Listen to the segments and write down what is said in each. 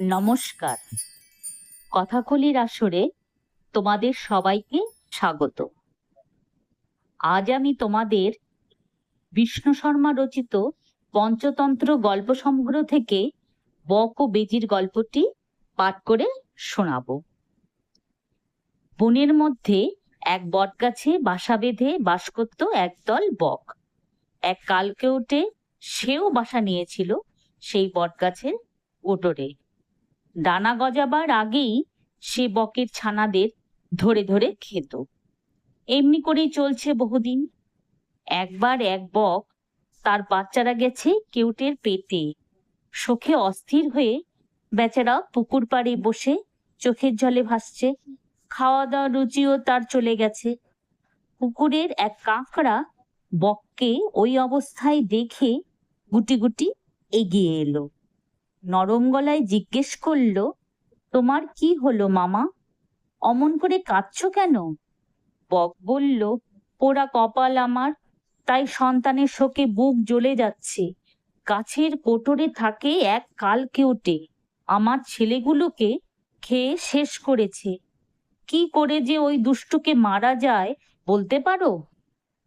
নমস্কার। কথাকলির আসরে তোমাদের সবাইকে স্বাগত। আজ আমি তোমাদের বিষ্ণু শর্মা রচিত পঞ্চতন্ত্র গল্প সংগ্রহ থেকে বক ও বেজির গল্পটি পাঠ করে শোনাবো। বনের মধ্যে এক বটগাছে বাসা বেঁধে বাস করত একদল বক। এক কালকে উঠে সেও বাসা নিয়েছিল সেই বটগাছের ওটরে ডানা গজাবার আগেই সে বকের ছানাদের ধরে ধরে খেত। এমনি করেই চলছে বহুদিন। একবার এক বক তার বাচ্চারা গেছে কেউটের পেটে। শোকে অস্থির হয়ে বেচারা পুকুর পাড়ে বসে চোখের জলে ভাসছে। খাওয়া দাওয়া রুচিও তার চলে গেছে। পুকুরের এক কাঁকড়া বককে ওই অবস্থায় দেখে গুটি গুটি এগিয়ে এলো। নরম গলায় জিজ্ঞেস করল, তোমার কি হলো মামা? অমন করে কাঁদছো কেন? বক বলল, পোড়া কপাল আমার, তাই সন্তানের শোকে বুক জ্বলে যাচ্ছে। গাছের কোটরে থাকে এক কাল কেউটে। আমার ছেলেগুলোকে খেয়ে শেষ করেছে। কি করে যে ওই দুষ্টুকে মারা যায়, বলতে পারো?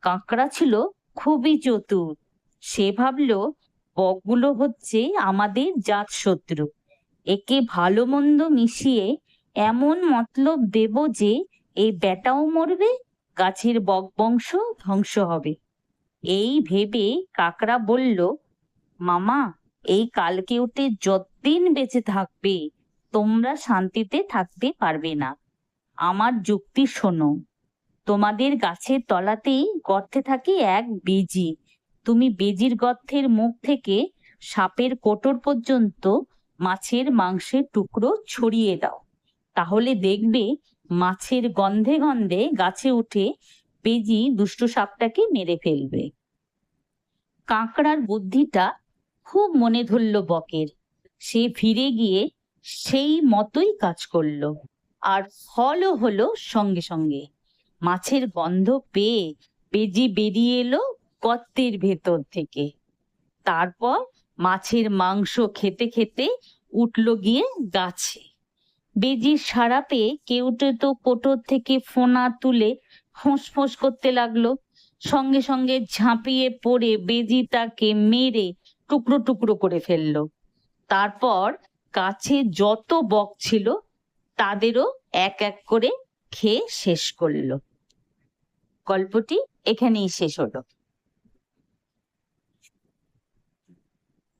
কাঁকড়া ছিল খুবই চতুর। সে ভাবলো বকগুলো হচ্ছে আমাদের জাত শত্রু একে ভালো মন্দ মিশিয়ে এমন মতলব দেব যে এই বেটাও মরবে, গাছের বক বংশ ধ্বংস হবে। এই ভেবে কাকড়া বলল, মামা, এই কালকে উঠে যতদিন বেঁচে থাকবে, তোমরা শান্তিতে থাকতে পারবে না। আমার যুক্তি শোনো, তোমাদের গাছের তলাতেই গর্তে থাকে এক বেজি। তুমি বেজির গর্থের মুখ থেকে সাপের কোটর পর্যন্ত মাছের মাংসের টুকরো ছড়িয়ে দাও। তাহলে দেখবে মাছের গন্ধে গন্ধে গাছে উঠে বেজি দুষ্ট সাপটাকে মেরে ফেলবে। কাঁকড়ার বুদ্ধিটা খুব মনে ধরল বকের। সে ফিরে গিয়ে সেই মতোই কাজ করল আর ফলও হলো সঙ্গে সঙ্গে। মাছের গন্ধ পেয়ে বেজি বেরিয়ে এলো গর্তের ভেতর থেকে। তারপর মাছের মাংস খেতে খেতে উঠল গিয়ে গাছে। বেজির সারা পেয়ে কেউটে তো কোটর থেকে ফোনা তুলে ফোঁস ফোঁস করতে লাগল। সঙ্গে সঙ্গে ঝাঁপিয়ে পড়ে বেজি তাকে মেরে টুকরো টুকরো করে ফেলল। তারপর কাছে যত বক ছিল, তাদেরও এক এক করে খেয়ে শেষ করল। গল্পটি এখানেই শেষ হলো।